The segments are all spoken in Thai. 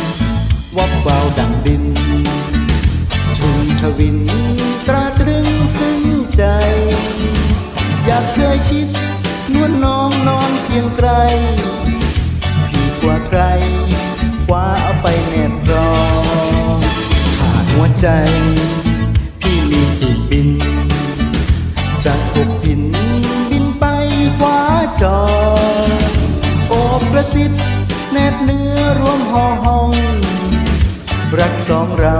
ำวับเบาดังดิน ชุนทวินตราตรึงซึ้งใจ อยากเชยชิดนวลน้องนอนเพียงไกรพี่กว่าใครคว้าเอาไปแนบรองหาหัวใจ ห้อง รักสองเรา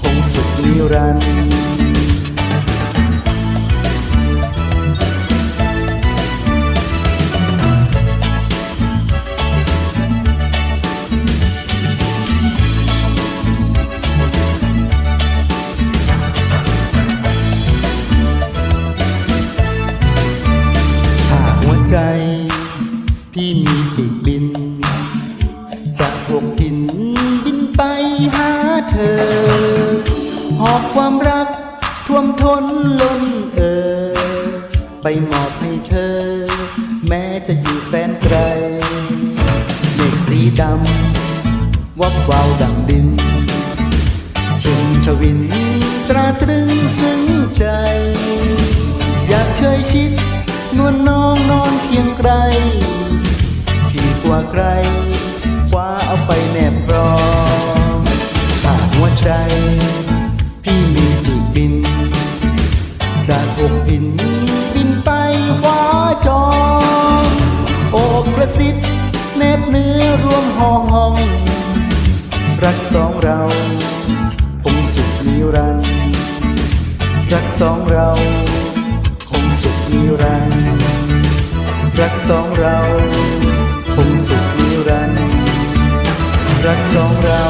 คงสุขนิรันดร์ถ้าหัวใจพี่มีปีกบิน เธอ หอบความรักท่วมท้นล้นเออ ไปมอบให้เธอ แม้จะอยู่แสนไกลเมฆสีดำวับวาวดังดินจึงทวินตราตรึงซึ้งใจ อยากเชยชิดนวลน้องนอนเคียงไกลพี่กว่าใคร กบินบินไปฟ้าจอโอบกระซิบเน็บเนื้อร่วมห้องห้อง รักสองเราคงสุขนิรันรักสองเราคงสุขนิรันรักสองเราคงสุขนิรันรักสองเรา